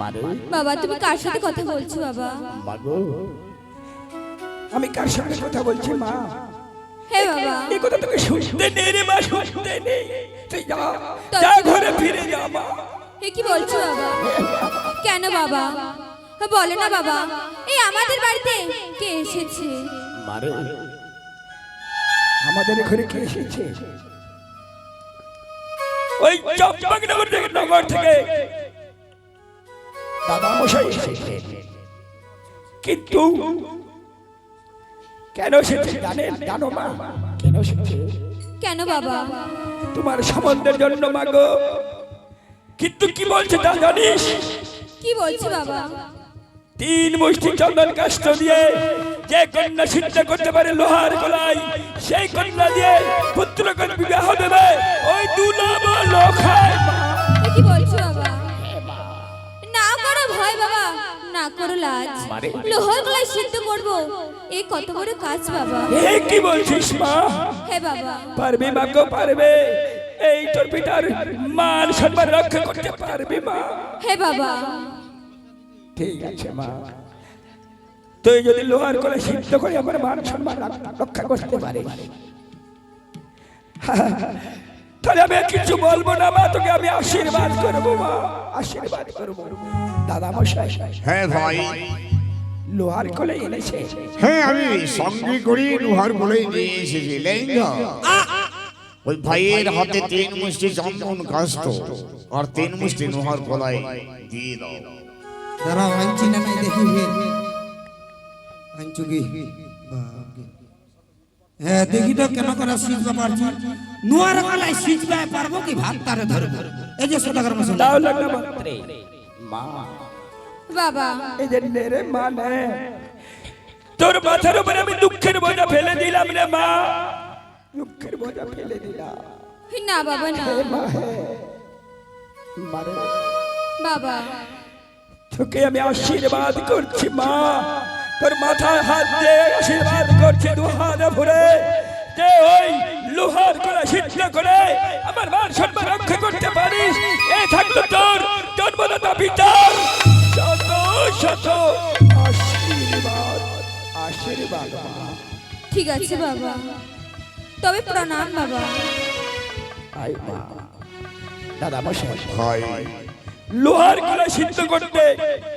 মারে। বাবা তুমি কার সাথে কথা বলছো বাবা? মাগো আমি কার সঙ্গে কথা বলছি মা? হে বাবা। এই কথা তোকে শুনতে নেই রে মা শুনতে নেই। তুই যা যা ঘরে ফিরে যা মা। এ কি বলছো বাবা? কেন বাবা? বলে না বাবা। এই আমাদের বাড়িতে কে এসেছে? মারে। আমাদের ঘরে কে এসেছে? ওই চম্পকনগর থেকে নগর থেকে। দাদা মশাই এসেছে কিন্তু কেন এসেছে জানেন জানো মা? কেন এসেছে কেন বাবা? তোমার সম্বন্ধের জন্য মাগো কিন্তু কি বলছে তা জানিস? কি বলছো বাবা? তিন মুষ্টি চন্দন কাষ্ট দিয়ে যে কন্যা সিদ্ধ করতে পারে লোহার গলায় সেই কন্যা দিয়ে পুত্রকে বিবাহ দেবে। ওই দুলাম লোখায় করো বাবা। না করো লাজ। লোহার গলায় সিদ্ধ করব। এ কত বড় কাজ বাবা। এ কি বলছিস মা? হে বাবা। পারবে মা গো পারবে। এই তোর পিতার মান সম্মান রক্ষা করতে পারবে মা। হে বাবা। ঠিক আছে মা। তুই যদি লোহার গলায় সিদ্ধ করে আমার মান সম্মান রক্ষা করতে পারে তাহলে আমি কিছু বলব না মা তোকে আমি আশীর্বাদ করব মা। আশীর্বাদ করব। দাদা মশাই হ্যাঁ ভাই। লোহার কলে এনেছে। হ্যাঁ আমি সঙ্গে করে লোহার বলে নিয়ে এসেছি লেঙ্গা ওই ভাইয়ের হাতে তিন মুষ্টি চন্দন কাষ্ট আর তিন মুষ্টি লোহার কলাই দিয়ে দাও। আনছি না দেখি। হ্যাঁ দেখি তো কেন করে সিজবা পারছি নুয়ার গলায় সিজবা পারব কি ভাত তারে ধরবো এই যে সদাগর মশলা তাও লাগবে মন্ত্রে মা। বাবা। এই যে নে রে মা নে। তোর মাথার উপরে আমি দুঃখের বোঝা ফেলে দিলাম রে মা। দুঃখের বোঝা ফেলে দিলাম। না বাবা না। মা হে। মারে বাবা। তোকে আমি আশীর্বাদ করছি মা। তোর মাথায় হাত দিয়ে আশীর্বাদ করছি দু হাত ভরে যে ওই লোহার করে সিদ্ধ করে আমার মান সম্মান রক্ষা করতে পারিস এই থাকতো তোর জন্মদাতা পিতার শত শত আশীর্বাদ আশীর্বাদ মা। ঠিক আছে বাবা। তবে প্রণাম বাবা। আই মা। দাদা মশাই। ভাই লোহার গলা সিদ্ধ করতে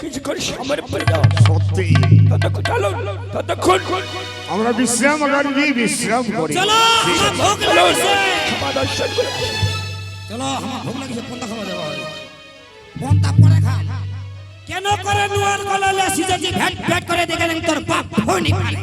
কিছুক্ষণ সময় পড়ে যাও। সত্যি। ততক্ষণ চলো ততক্ষণ। আমরা বিশ্রাম করি বিশ্রাম করি। চলো আমার ভোগ লাগছে। ক্ষমা দর্শন করে। চলো আমার ভোগ লাগছে কোনটা খাওয়া যাবে কোনটা পরে খা। কেন করে নুয়ার গলায় সিজেছি ভেট ভেট করে দেখে তোর বাপ হয়নি পারে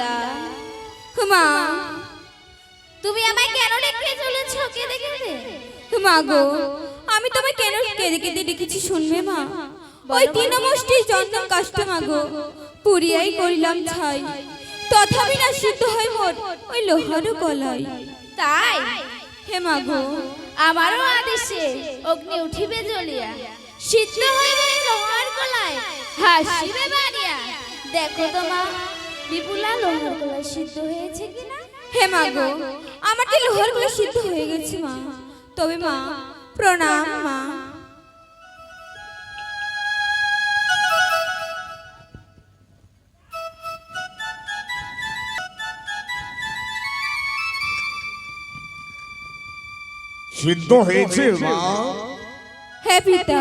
মা মা তুমি আমায় কেন রেখে চলেছ? কেঁদে কেঁদে মা গো, আমি তোমায় কেন কেঁদে কেঁদে ডেকেছি শুনবে মা? ওই তিন মুষ্টির চন্দন কাষ্ট মা গো, পুরিয়াই করিলাম ছাই। তথাপি না সিদ্ধ হয় মোর ওই লোহারও কলাই তাই? হে মা গো, আমারও আদেশে অগ্নি উঠিবে জ্বলিয়া। সিদ্ধ হইবে লোহার কলায় হাসিবে বাড়িয়া দেখো তো মা বিপুলা লোহার কলায় সিদ্ধ হয়েছে কিনা? হে মা গো আমার কি লোহারগুলো সিদ্ধ হয়ে গেছে মা। তবে মা প্রণাম মা। সিদ্ধ হয়েছে মা। হে পিতা।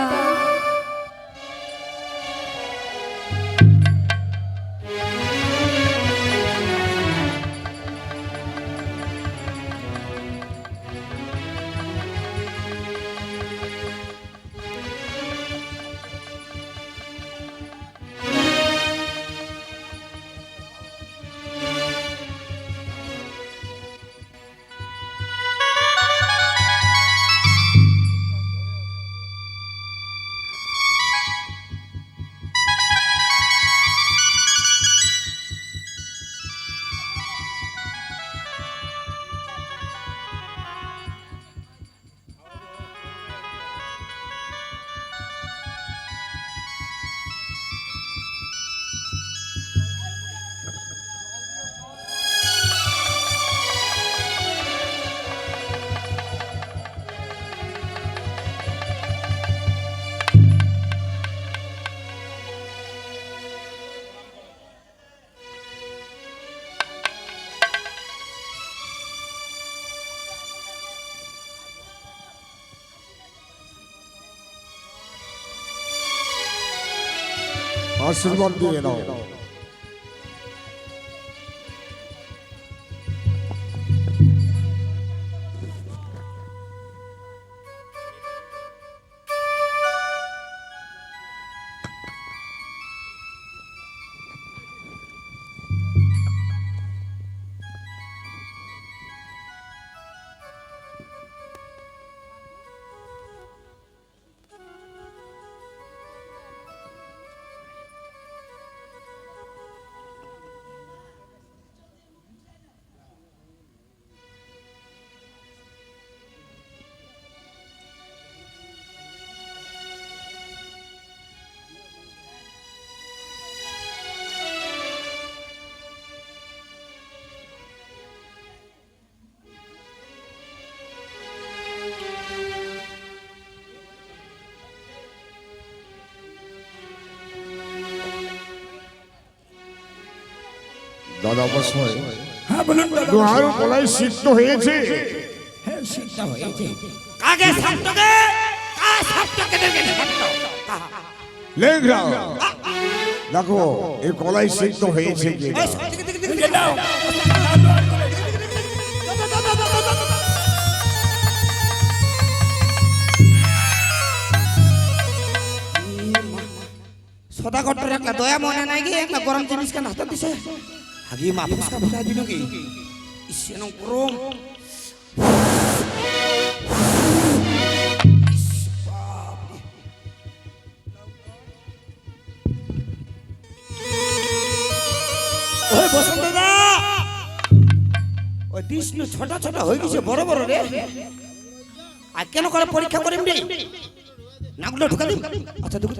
আশীর্বাদ দাদা অবশ্যই হ্যাঁ বলুন লোহার কলাই সিদ্ধ হয়েছে হ্যাঁ সিদ্ধ হয়েছে কাকে সাপটাকে কা সাপটাকে দেখে লেংরা দেখো এই কলাই সিদ্ধ হয়েছে কি সদা কট্টর একটা দয়া মনে নাই গিয়ে একটা গরম জিনিস কেন হাতে দিছে আগে মা ফুসকা ফুসকা দিল কি ইসেন গরম ওই বসন্ত দা ওই বিষ্ণু ছোট ছোট হয়ে গেছে বড় বড় রে। আর কেন করে পরীক্ষা করিম রে? নাগুলো ঢুকা দিম আচ্ছা ঢুকা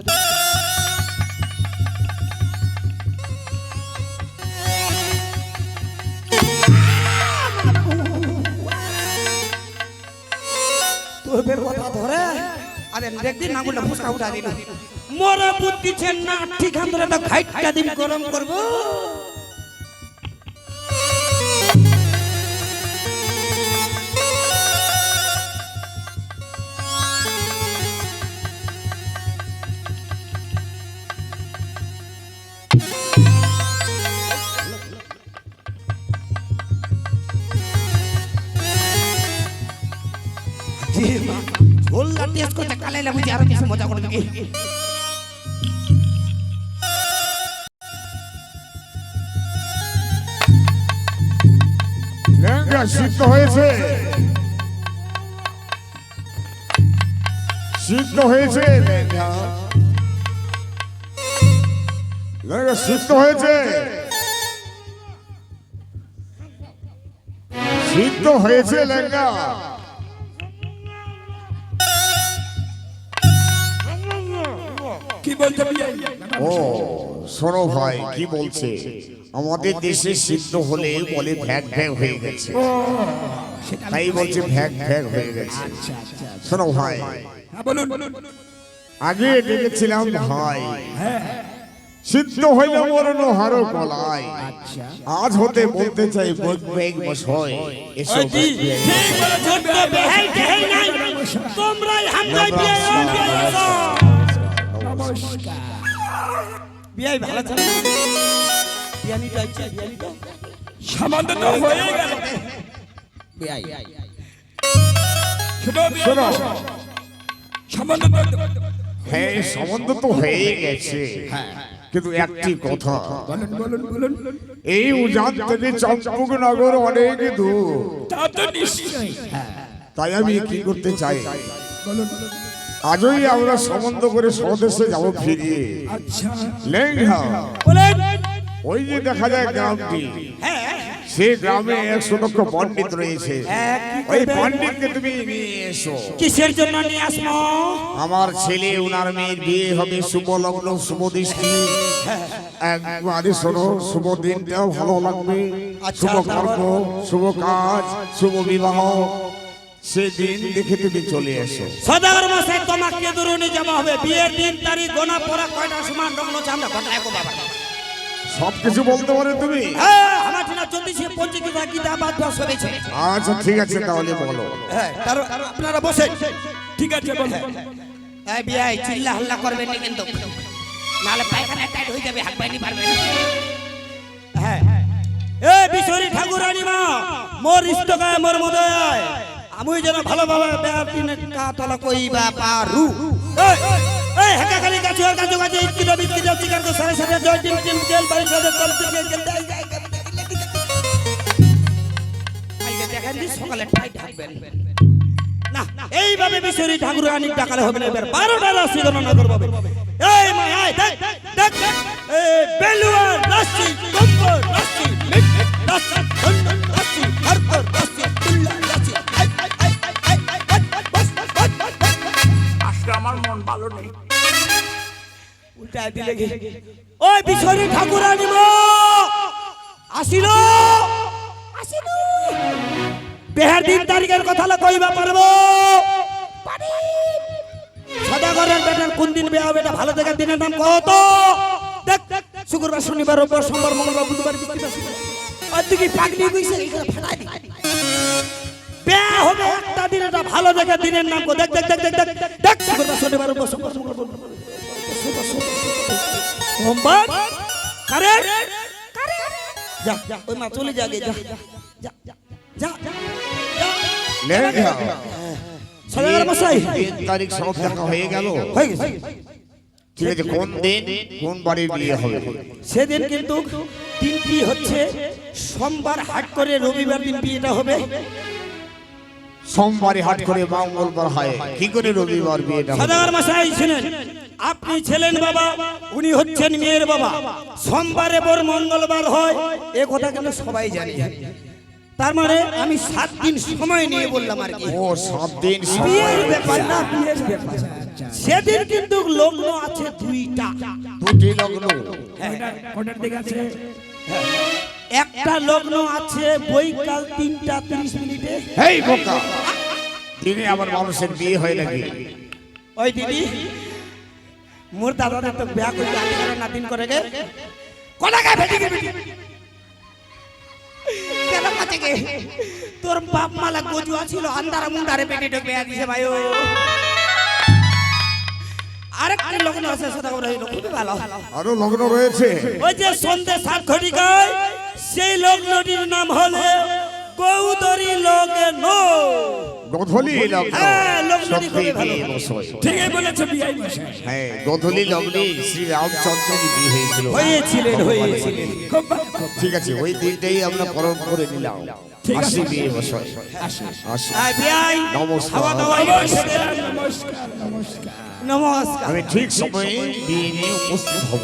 তোর বের কথা ধরে? আরে একদিন নাগুলটা ফুসকা উঠা দিন মোর বুদ্ধি না, ঠিক আন্দোলনটা তো ঘাইটটা দিন গরম করব। তাইলে বুঝি আরও কিছু মজা করে নাকি সিদ্ধ হয়েছে সিদ্ধ হয়েছে সিদ্ধ হয়েছে সিদ্ধ হয়েছে লেঙ্গা ও শোনো ভাই কি বলছে? আমাদের দেশে সিদ্ধ হলে বলে ভ্যাগ ভ্যাগ হয়ে গেছে। তাই বলছে ভ্যাগ ভ্যাগ হয়ে গেছে। শোনো ভাই আগে ডেকেছিলাম ভাই সিদ্ধ হইল মরণ হারো কলাই আজ হতে বলতে চাই বৈজ্ঞানিক বসয় মশাই। তোমরাই হামদাই বিয়ে বিয়ে ভালো চলে। বিয়ানিটা বিয়ানিটা। সামান্য তো হয়ে গেল। বিয়াই। শোনো বিয়াই সামান্য তো হ্যাঁ সম্বন্ধ তো হয়ে গেছে। কিন্তু একটি কথা। বলুন বলুন বলুন। এই উজান থেকে চম্পকনগর অনেক দূর। তা তো নিশ্চয়ই। তাই আমি কি করতে চাই? বলুন। আজই আমরা সম্বন্ধ করে স্বদেশে যাব ফিরিয়ে। আচ্ছা লেঙ্গা ওই যে দেখা যায় গ্রামটি সেই গ্রামে একশো লক্ষ পণ্ডিত রয়েছে। ওই পণ্ডিতকে তুমি নিয়ে এসো। কিসের জন্য নিয়ে আসব? আমার ছেলে উনার মেয়ের বিয়ে হবে শুভ লগ্ন শুভ দৃষ্টি একবারে শোনো শুভ দিনটাও ভালো লাগবে। শুভ কর্ম শুভ কাজ শুভ বিবাহ। সেদিন দেখে তুমি চলে এসো। সদাগর মশাই তোমাকে দূরে নিয়ে যাওয়া হবে। বিয়ের দিন তারিখ গোনা পড়া কয়টা সমান রঙ আমরা কটা একো বাবা। সব কিছু বলতে পারে তুমি? হ্যাঁ আমার ঠিনা সে পঞ্জিকা গীতা বাদ বাদ সবেছে আচ্ছা ঠিক আছে তাহলে বলো। হ্যাঁ তার আপনারা বসে। ঠিক আছে বলুন এই বিয়াই চিল্লা হাল্লা করবেন না কিন্তু। নালে পায়খানা টাইট হয়ে যাবে হাত পাইনি পারবেন হ্যাঁ। এ বিশ্বরী ঠাকুরানী মা মোর ইষ্টকায় মোর মদয় আমি যেন ভালোভাবে কাতলা কইবা পারু। এই হেকা খালি গাছ আর গাছ এক কিলো বিট কিলো চিকেন তো সাড়ে সাড়ে জয় টিম টিম তেল বাড়ি সাথে তল থেকে গেল দেখেন সকালে থাকবেন না এইভাবে হবে না, এবার বারোটা করব। এই দেখ দেখ রাশি রাশি রাশি ভালো নেই। উল্টা দিলে ওই বিশ্বরী ঠাকুর আনিব আসিল! আসিল! বেহার দিন তারিখের কথা কইবা পারব? সদাগরের বেটার কোন দিন বিয়া হবে এটা ভালো দেখার দিনের নাম কত দেখ শুক্রবার শনিবার রবিবার সোমবার মঙ্গলবার বুধবার বৃহস্পতিবার আর দিকে পাগলি বুঝছে এখানে ফাটাই দি বিয়া হবে একটা দিন এটা ভালো দেখার দিনের নাম কো। দেখ দেখ দেখ দেখ দেখ দেখ। শনিবার সোমবার? যা যা ওই মা চলে যা যা যা যা যা যা লেঙ্গা সদাগর মশাই। তারিখ সব দেখা হয়ে গেল। হয়ে গেছে। ঠিক আছে কোন দিন কোন বিয়ে হবে? সেদিন কিন্তু দিনটি হচ্ছে সোমবার হাট করে রবিবার দিন বিয়েটা হবে। সোমবারে হাট করে মঙ্গলবার হয়। কি করে রবিবার বিয়েটা মশাই শুনেন আপনি ছিলেন বাবা উনি হচ্ছেন মেয়ের বাবা। সোমবারে পর মঙ্গলবার হয় এ কথা কিন্তু সবাই জানে? তার মানে আমি সাত দিন সময় নিয়ে বললাম আর কি। ও সাত দিন বিয়ের ব্যাপার না বিয়ের ব্যাপার। সেদিন কিন্তু লগ্ন আছে দুইটা। দুটি লগ্ন। কোটার দিকে আছে? একটা লগ্ন আছে বৈকাল তিনটা তিরিশ মিনিটে। হেই বোকা। দিনে আমার মানুষের বিয়ে হয় নাকি? ওই দিদি মোর দাদা তো বিয়া করতে করে নাতিন করে গে। কোনা গে বেটি গে কেন কাছে গে? তোর বাপ মালা গজুয়া ছিল আন্দারা মুন্ডারে বেটি ঢোক বিয়া দিছে ভাই ও আরেকটা লগ্ন আছে সেটা ভালো আরও লগ্ন রয়েছে। ওই যে সন্ধে সাত ঘটিকায় সেই লগ্নটির নাম হলো গৌদরি লগ্ন গধলি লগ্ন। হ্যাঁ, লগ্নটি সত্যি ভালো। ঠিকই বলেছে মশাই হ্যাঁ গধলি লগ্নে শ্রী রামচন্দ্রের বিয়ে হয়েছিল। হয়েছিলেন হয়েছিলেন। খুব ভালো, ঠিক আছে ওই দিনটাই আমরা পালন করে নিলাম। ঠিক আছে। আসি বিয়ে আসি বিয়াই নমস্কার। নমস্কার নমস্কার নমস্কার। নমস্কার। আমি ঠিক সময়ে বিয়ে নিয়ে উপস্থিত হব।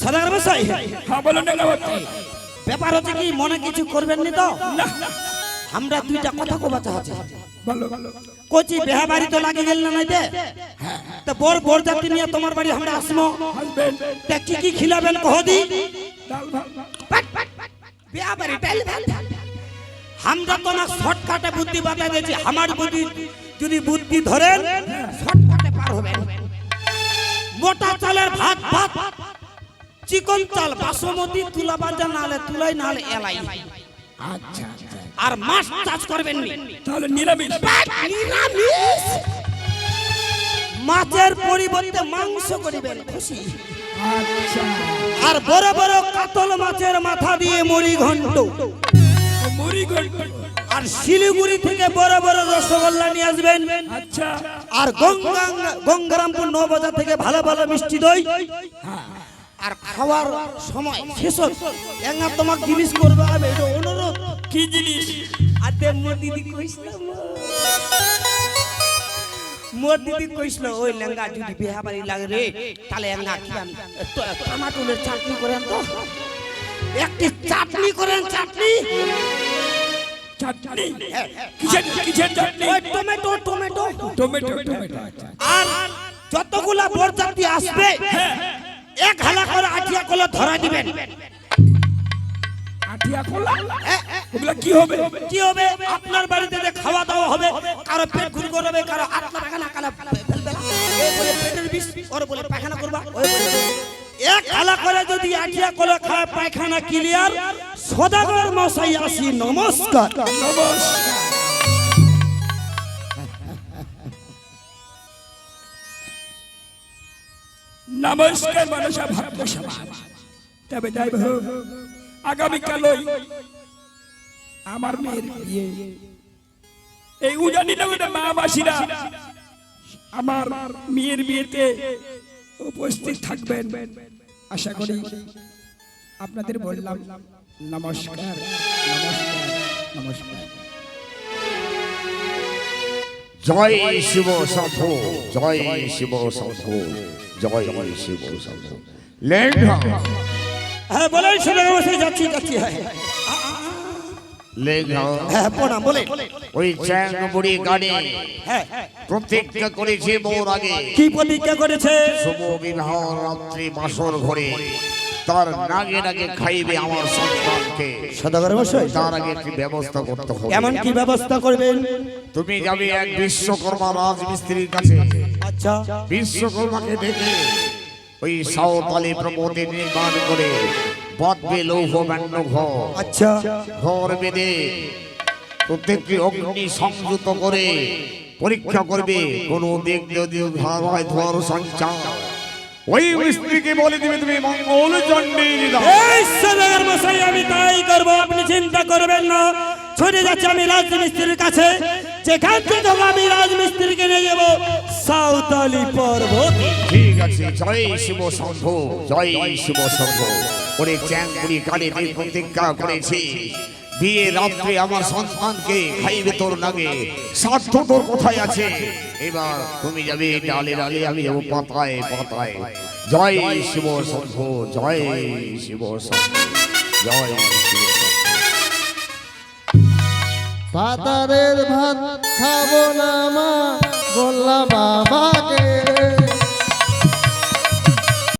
সদাগর মশাই হ্যাঁ বলুন ব্যাপার হচ্ছে কি মনে কিছু করবেন নি তো? আমরা দুইটা কথা বলো বলো। কোচি বেহা বাড়ি তো লাগে গেল না নাইতে তো বর বর জাতি নিয়ে তোমার বাড়ি আমরা আসমো। তা কি কি খিলাবেন কহ দি? ডাল বাড়ি ডাল ভাত। আমরা তো না শর্টকাটে বুদ্ধি বাতাই দিয়েছি আমার বুদ্ধি যদি বুদ্ধি ধরেন শর্টকাটে পার হবেন। মোটা চালের ভাত ভাত। চিকন চাল বাসমতি তুলা বাজা নালে তুলাই নালে এলাই। আচ্ছা আচ্ছা। আর মাছ চাষ করবেন তাহলে নিরামিষ। নিরামিষ। মাছের পরিবর্তে মাংস করিবেন খুশি? আচ্ছা। আর বড় বড় কাতল মাছের মাথা দিয়ে মুড়ি ঘন্ট। মুড়ি গড় আর শিলিগুড়ি থেকে বড় বড় রসগোল্লা নিয়ে আসবেন। আচ্ছা। আর গঙ্গা গঙ্গারামপুর নবাজার থেকে ভালো ভালো মিষ্টি দই। আর খাওয়ার সময় শেষ এঙ্গা তোমার জিনিস করবে আমি এটা অনুরোধ। কি জিনিস? আতে মোর দিদি কইছিল মোর দিদি কইছিল ওই লেঙ্গা যদি বিয়া বাড়ি লাগে রে তাহলে এঙ্গা টমাটোলের চাটনি করেন তো। একটি চাটনি করেন চাটনি। চাটনি? ওই টমেটো টমেটো। Tomato tomato. আর যতগুলা বরযাত্রী আসবে এক হালা করে আঠিয়া কলে ধরা দিবেন। ওগুলা কি হবে? কি হবে? আপনার বাড়িতে যে খাওয়া দাওয়া হবে কারও পেট ঘুরি করবে কারও আটলা পায়খানা কালা ফেলবে না। এ বলে পেটের বিষ ওর বলে পায়খানা করবা ওই বলে এক হালা করে যদি আঠিয়া কলে খায় পায়খানা ক্লিয়ার সদাগর মশাই আসি নমস্কার। নমস্কার। নমস্কার মনসা ভক্ত সমাজ তবে যাই হোক, আগামীকালই আমার মেয়ের বিয়ে। এই উজানি মা মাসিরা আমার মেয়ের বিয়েতে উপস্থিত থাকবেন। আশা করি আপনাদের বললাম নমস্কার নমস্কার নমস্কার। জয় শিব শম্ভু, জয় শিব শম্ভু। জয় শিব হ্যাঁ সদাগর মশাই যাচ্ছি যাচ্ছি হ্যাঁ হ্যাঁ প্রণাম বলে ওই চ্যাং বুড়ি গানে হ্যাঁ প্রতিজ্ঞা করেছে মোর আগে কি প্রতিজ্ঞা করেছে শুভ বিবাহ রাত্রি বাসর ঘরে তার নাগে নাগে খাইবে আমার সন্তানকে সদাগর মশাই তার আগে একটি ব্যবস্থা করতে হবে এমন কি ব্যবস্থা করবেন? তুমি যাবে এক বিশ্বকর্মা রাজমিস্ত্রির কাছে। বিশ্বকর্মাকে ডেকে ওই সাঁওতালি প্রমোদে নির্মাণ করে বাঁধবে লৌহ ব্যান্ড ঘর আচ্ছা। ঘর বেঁধে প্রত্যেকটি অগ্নি সংযুত করে পরীক্ষা করবে কোন দিক যদি হয় ধর সঞ্চার। ওই মিস্ত্রিকে বলে দিবে তুমি মঙ্গল চণ্ডীর মশাই আমি তাই করব আপনি চিন্তা করবেন না। ছুটে যাচ্ছে আমি রাজমিস্ত্রির কাছে। যেখান থেকে আমি রাজমিস্ত্রিকে নিয়ে যাব সাঁওতালি পর্বত। ঠিক আছে জয় শিব শম্ভ জয় শিব শম্ভ ওরে চ্যাংপুরি কালে তুই প্রতিজ্ঞা করেছি। বিয়ে রাত্রে আমার সন্তানকে খাইবে তোর নাগে। সাধ্য তোর কোথায় আছে? এবার তুমি যাবে ডালে ডালে আমি যাব পাতায় পাতায়। জয় শিব শম্ভ জয় শিব শম্ভ জয় শিব পাতারের ভাত খাব না মা। বললাম বাবাকে